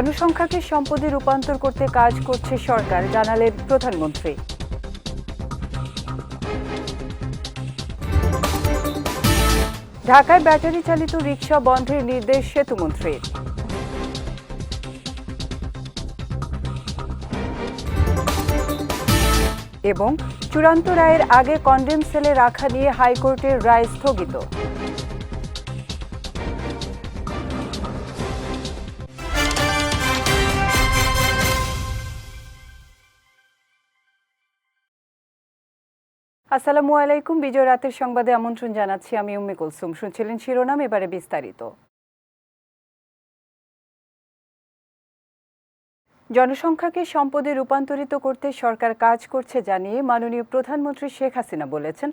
জনসংখ্যাকে সম্পদে রূপান্তর করতে কাজ করছে সরকার জানালেন প্রধানমন্ত্রী। ঢাকায় ব্যাটারি চালিত রিকশা বন্ধের নির্দেশ সেতুমন্ত্রীর। এবং চূড়ান্ত রায়ের আগে কন্ডেম সেলে রাখা নিয়ে হাইকোর্টের রায় স্থগিত। আসসালামু আলাইকুম। বিজয় রাতের সংবাদে আমন্ত্রণ জানাচ্ছি আমি উম্মে কুলসুম। শুনছিলেন শিরোনাম, এবারে বিস্তারিত। জনসংখ্যাকে সম্পদে রূপান্তরিত করতে সরকার কাজ করছে জানিয়ে মাননীয় প্রধানমন্ত্রী শেখ হাসিনা বলেছেন,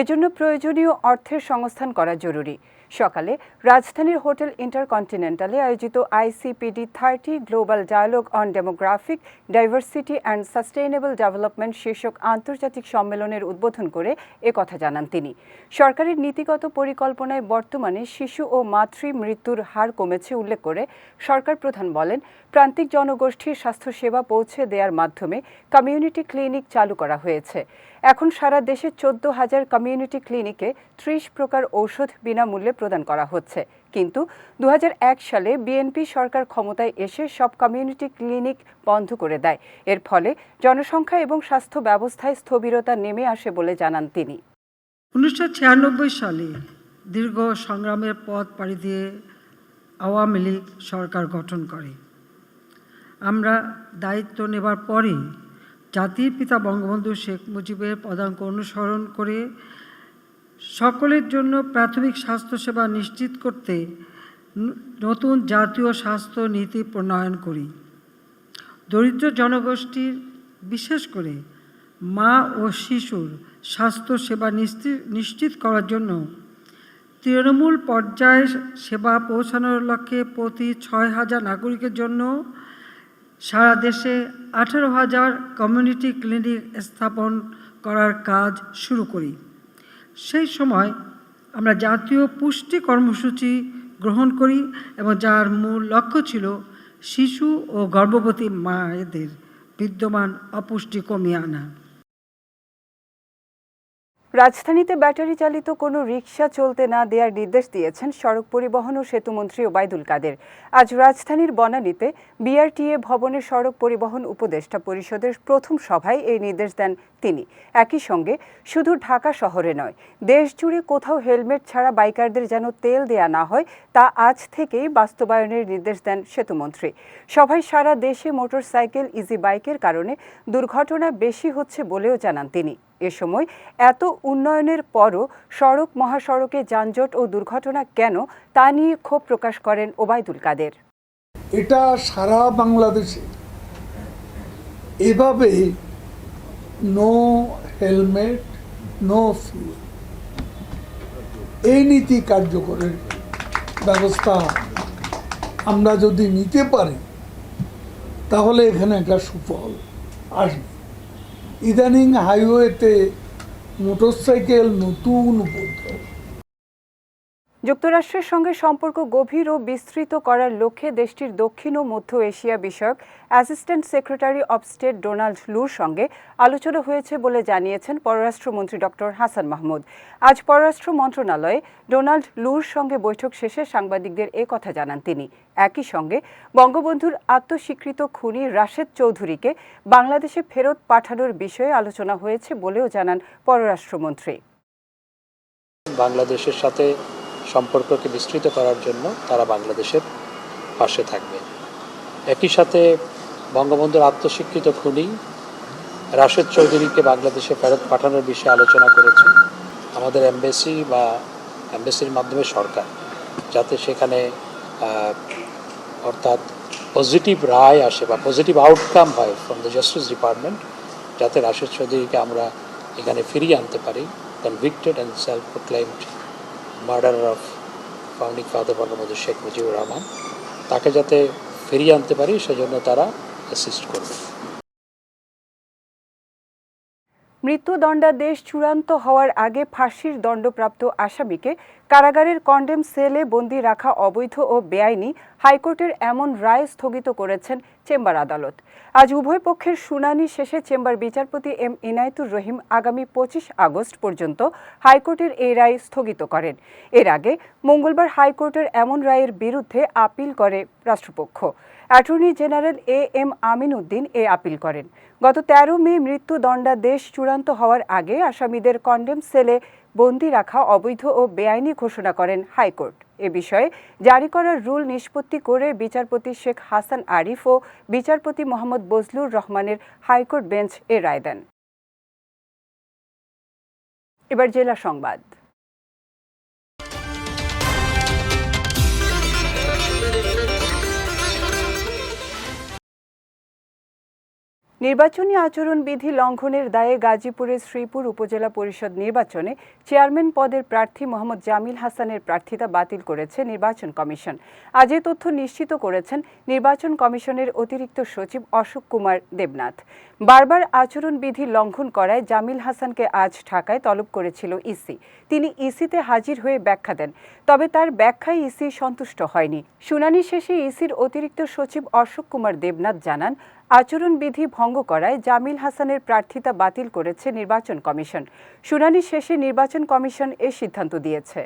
এজন্য প্রয়োজনীয় অর্থের সংস্থান করা জরুরি। সকালে রাজধানীর হোটেল ইন্টারকন্টিনেন্টালে আয়োজিত ICPD thirty global dialogue on demographic, diversity and sustainable development শীর্ষক আন্তর্জাতিক সম্মেলনের উদ্বোধন করে কথা জানান তিনি। সরকারের নীতিগত পরিকল্পনায় বর্তমানে শিশু ও মাতৃ মৃত্যুর হার কমেছে উল্লেখ করে সরকার প্রধান বলেন, প্রান্তিক জনগোষ্ঠীর স্বাস্থ্যসেবা পৌঁছে দেওয়ার মাধ্যমে কমিউনিটি ক্লিনিক চালু করা হয়েছে। এখন সারা দেশে চোদ্দ হাজার কমিউনিটি ক্লিনিকে ত্রিশ প্রকার ঔষধ বিনামূল্যে প্রদান করা হচ্ছে। কিন্তু দু হাজার এক সালে বিএনপি সরকার ক্ষমতায় এসে সব কমিউনিটি ক্লিনিক বন্ধ করে দেয়। এর ফলে জনসংখ্যা এবং স্বাস্থ্য ব্যবস্থায় স্থবিরতা নেমে আসে বলে জানান তিনি। উনিশশো ছিয়ানব্বই সালে দীর্ঘ সংগ্রামের পথ পাড়ি দিয়ে আওয়ামী লীগ সরকার গঠন করে। আমরা দায়িত্ব নেবার পরে জাতির পিতা বঙ্গবন্ধু শেখ মুজিবের পদাঙ্ক অনুসরণ করে সকলের জন্য প্রাথমিক স্বাস্থ্যসেবা নিশ্চিত করতে নতুন জাতীয় স্বাস্থ্য নীতি প্রণয়ন করি। দরিদ্র জনগোষ্ঠীর, বিশেষ করে মা ও শিশুর স্বাস্থ্য সেবা নিশ্চিত নিশ্চিত করার জন্য তৃণমূল পর্যায়ে সেবা পৌঁছানোর লক্ষ্যে প্রতি ছয় হাজার নাগরিকের জন্য সারা দেশে আঠেরো হাজার কমিউনিটি ক্লিনিক স্থাপন করার কাজ শুরু করি। সেই সময় আমরা জাতীয় পুষ্টি কর্মসূচি গ্রহণ করি এবং যার মূল লক্ষ্য ছিল শিশু ও গর্ভবতী মায়েদের বিদ্যমান অপুষ্টি কমিয়ে আনা। রাজধানীতে ব্যাটারি চালিত কোনো রিকশা চলতে না দেওয়ার নির্দেশ দিয়েছেন সড়ক পরিবহন ও সেতুমন্ত্রী ওবায়দুল কাদের। আজ রাজধানীর বনানীতে বিআরটিএ ভবনের সড়ক পরিবহন উপদেষ্টা পরিষদের প্রথম সভায় এই নির্দেশ দেন তিনি। একই সঙ্গে শুধু ঢাকা শহরে নয় দেশ জুড়ে কোথাও হেলমেট ছাড়া বাইকারদের যেন তেল দেয়া না হয়, তা আজ থেকেই বাস্তবায়নের নির্দেশ দেন সেতুমন্ত্রী সভায় সারা দেশে মোটরসাইকেল, ইজি বাইকের কারণে দুর্ঘটনা বেশি হচ্ছে বলেও জানান তিনি। এ সময়। এত উন্নয়নের পরও সড়ক, মহাসড়কে যানজট ও দুর্ঘটনা কেন তা নিয়ে ক্ষোভ প্রকাশ করেন ওবায়দুল কাদের। এটা সারা বাংলাদেশে। এভাবে নো হেলমেট নো ফিউল এই নীতি কার্যকরের ব্যবস্থা আমরা যদি নিতে পারি, তাহলে এখানে একটা সুফল আসবে। ইদানিং হাইওয়েতে মোটরসাইকেল নতুন যুক্তরাষ্ট্রের সঙ্গে সম্পর্ক গভীর ও বিস্তৃত করার লক্ষ্যে দেশটির দক্ষিণ ও মধ্য এশিয়া বিষয়ক assistant secretary of state Donald লুর সঙ্গে আলোচনা হয়েছে বলে জানিয়েছেন পররাষ্ট্রমন্ত্রী ডক্টর হাসান মাহমুদ। আজ পররাষ্ট্র মন্ত্রণালয়ে ডোনাল্ড লুর সঙ্গে বৈঠক শেষে সাংবাদিকদের এ কথা জানান তিনি। একই সঙ্গে বঙ্গবন্ধুর আত্মস্বীকৃত খুনি রাশেদ চৌধুরীকে বাংলাদেশে ফেরত পাঠানোর বিষয়ে আলোচনা হয়েছে বলেও জানান পররাষ্ট্রমন্ত্রী। বাংলাদেশের সাথে সম্পর্ককে বিস্তৃত করার জন্য তারা বাংলাদেশের পাশে থাকবে। একই সাথে বঙ্গবন্ধুর আত্মস্বীকৃত খুনি রাশেদ চৌধুরীকে বাংলাদেশে ফেরত পাঠানোর বিষয়ে আলোচনা করেছে আমাদের এমবেসি বা এমবেসির মাধ্যমে সরকার, যাতে সেখানে অর্থাৎ পজিটিভ রায় আসে বা পজিটিভ আউটকাম হয় ফ্রম দ্য জাস্টিস ডিপার্টমেন্ট যাতে রাশেদ চৌধুরীকে আমরা এখানে ফিরিয়ে আনতে পারি convicted and self proclaimed murder of founding father Bangabandhu Sheikh Mujibur Rahman. তাকে যাতে ফিরিয়ে আনতে পারি, সেজন্য তারা অ্যাসিস্ট করবে। মৃত্যুদণ্ডাদেশ চূড়ান্ত হওয়ার আগে ফাঁসির দণ্ডপ্রাপ্ত আসামিকে কারাগারের কন্ডেম সেলে বন্দি রাখা অবৈধ ও বেআইনি হাইকোর্টের এমন রায় স্থগিত করেছেন চেম্বার আদালত। আজ উভয় পক্ষের শুনানি শেষে চেম্বার বিচারপতি এম ইনায়েতুর রহিম আগামী পঁচিশ আগস্ট পর্যন্ত হাইকোর্টের এই রায় স্থগিত করেন। এর আগে মঙ্গলবার হাইকোর্টের এমন রায়ের বিরুদ্ধে আপিল করে রাষ্ট্রপক্ষ। Attorney general A M Amin Uddin A appeal করেন। গত তেরো মে মৃত্যুদণ্ডাদেশ চূড়ান্ত হওয়ার আগে আসামিদের কন্ডেম সেলে বন্দি রাখা অবৈধ ও বেআইনি ঘোষণা করেন হাইকোর্ট। এ বিষয়ে জারি করার রুল নিষ্পত্তি করে বিচারপতি শেখ হাসান আরিফ ও বিচারপতি মোহাম্মদ বজলুর রহমানের হাইকোর্ট বেঞ্চ এ রায় দেন। এবার জেলা সংবাদ। নির্বাচনী আচরণবিধি লঙ্ঘনের দায়ে গাজীপুরের শ্রীপুর উপজেলা পরিষদ নির্বাচনে চেয়ারম্যান পদের প্রার্থী মোহাম্মদ জামিল হাসানের প্রার্থিতা বাতিল করেছে নির্বাচন কমিশন। আজ এ তথ্য নিশ্চিত করেছেন নির্বাচন কমিশনের অতিরিক্ত সচিব অশোক কুমার দেবনাথ। বারবার আচরণবিধি লঙ্ঘন করায় জামিল হাসানকে আজ ঢাকায় তলব করেছিল ইসি। তিনি ইসিতে হাজির হয়ে ব্যাখ্যা দেন, তবে তার ব্যাখ্যায় ইসি সন্তুষ্ট হয়নি। শুনানি শেষে ইসির অতিরিক্ত সচিব অশোক কুমার দেবনাথ জানান আচরণবিধি ভঙ্গ করায় জামিল হাসানের প্রার্থিতা বাতিল করেছে নির্বাচন কমিশন। শুনানি শেষে নির্বাচন কমিশন এ সিদ্ধান্ত দিয়েছে।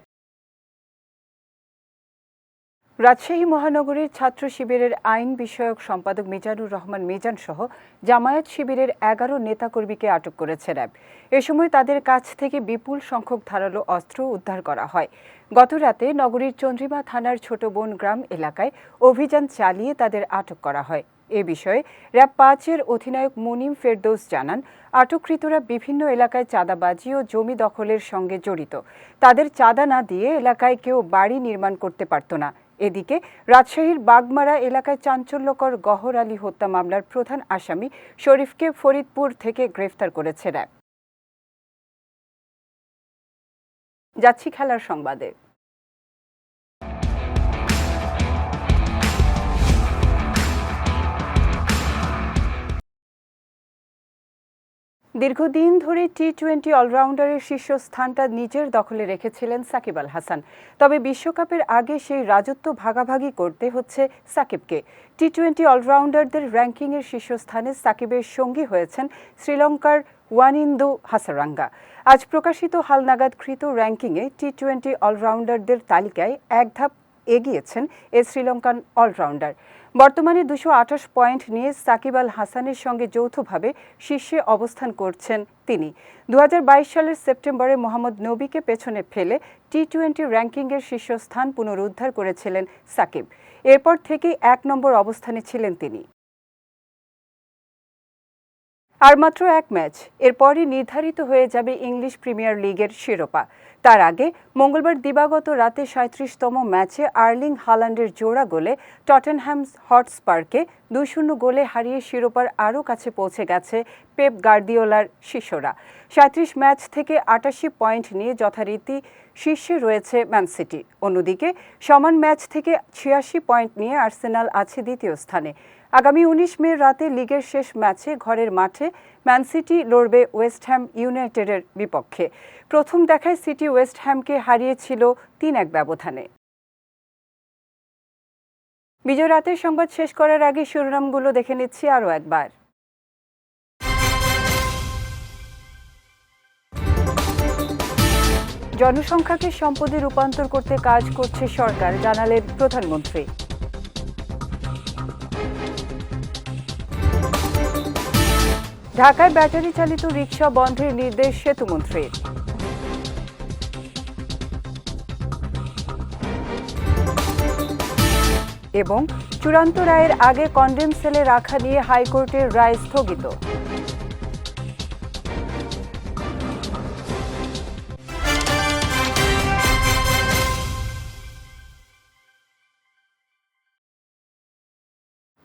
রাজশাহী মহানগরীর ছাত্র শিবিরের আইন বিষয়ক সম্পাদক মিজানুর রহমান মিজান সহ জামায়াত শিবিরের এগারো নেতাকর্মীকে আটক করেছে র্যাব। এ সময় তাদের কাছ থেকে বিপুল সংখ্যক ধারালো অস্ত্র উদ্ধার করা হয়। গতরাতে নগরীর চন্দ্রিমা থানার ছোট বোন গ্রাম এলাকায় অভিযান চালিয়ে তাদের আটক করা হয়। এ বিষয়ে র্যাব পাঁচের অধিনায়ক মুনিম ফেরদৌস জানান, আটককৃতরা বিভিন্ন এলাকায় চাঁদাবাজি ও জমি দখলের সঙ্গে জড়িত। তাদের চাঁদা না দিয়ে এলাকায় কেউ বাড়ি নির্মাণ করতে পারত না। এদিকে রাজশাহীর বাগমারা এলাকায় চাঞ্চল্যকর গহর আলী হত্যা মামলার প্রধান আসামি শরীফকে ফরিদপুর থেকে গ্রেফতার করেছে র্যাব। যাচ্ছি খেলার সংবাদে। দীর্ঘদিন ধরে টি টোয়েন্টি অলরাউন্ডারের শীর্ষস্থানটা নিজের দখলে রেখেছিলেন সাকিব আল হাসান। তবে বিশ্বকাপের আগে সেই রাজত্ব ভাগাভাগি করতে হচ্ছে সাকিবকে। টি টোয়েন্টি অলরাউন্ডারদের র্যাঙ্কিংয়ের শীর্ষস্থানে সাকিবের সঙ্গী হয়েছেন শ্রীলঙ্কার ওয়ানিন্দু হাসারাঙ্গা। আজ প্রকাশিত হালনাগাদকৃত র্যাঙ্কিংয়ে টি টোয়েন্টি অলরাউন্ডারদের তালিকায় এক ধাপ এগিয়েছেন এ শ্রীলঙ্কান অলরাউন্ডার বর্তমানে দুশো আঠাশ পয়েন্ট নিয়ে সাকিব আল হাসানের সঙ্গে যৌথভাবে শীর্ষে অবস্থান করছেন তিনি। দু হাজার বাইশ সালের সেপ্টেম্বরে মোহাম্মদ নবীকে পেছনে ফেলে টি টোয়েন্টি র্যাঙ্কিংয়ের শীর্ষস্থান পুনরুদ্ধার করেছিলেন সাকিব। এরপর থেকেই এক নম্বর অবস্থানে ছিলেন তিনি। আর মাত্র এক ম্যাচ, এরপরই নির্ধারিত হয়ে যাবে ইংলিশ প্রিমিয়ার লিগের শিরোপা। তার আগে মঙ্গলবার দিবাগত রাতে সাঁত্রিশতম ম্যাচে আর্লিং হালান্ডের জোড়া গোলে টটেনহ্যাম হটস্পার্কে দুই শূন্য গোলে হারিয়ে শিরোপার আরও কাছে পৌঁছে গেছে পেপ গার্দিওলার শিষ্যরা। সাঁত্রিশ ম্যাচ থেকে আটাশি পয়েন্ট নিয়ে যথারীতি শীর্ষে রয়েছে ম্যান সিটি। অন্যদিকে, সমান ম্যাচ থেকে ছিয়াশি পয়েন্ট নিয়ে আর্সেনাল আছে দ্বিতীয় স্থানে। আগামী উনিশ মে রাতে লিগের শেষ ম্যাচে ঘরের মাঠে ম্যান সিটি লড়বে ওয়েস্ট হ্যাম ইউনাইটেডের বিপক্ষে। প্রথম দেখায় সিটি ওয়েস্ট হ্যামকে হারিয়েছিল তিন এক ব্যবধানে। বিজয় রাতের সংবাদ শেষ করার আগে শিরোনামগুলো দেখে নিচ্ছি আরও একবার। জনসংখ্যাকে সম্পদে রূপান্তর করতে কাজ করছে সরকার, জানালেন প্রধানমন্ত্রী। ঢাকায় ব্যাটারি চালিত রিকশা বন্ধের নির্দেশ সেতুমন্ত্রীর। এবং চূড়ান্ত রায়ের আগে কন্ডেম সেলে রাখা নিয়ে হাইকোর্টের রায় স্থগিত।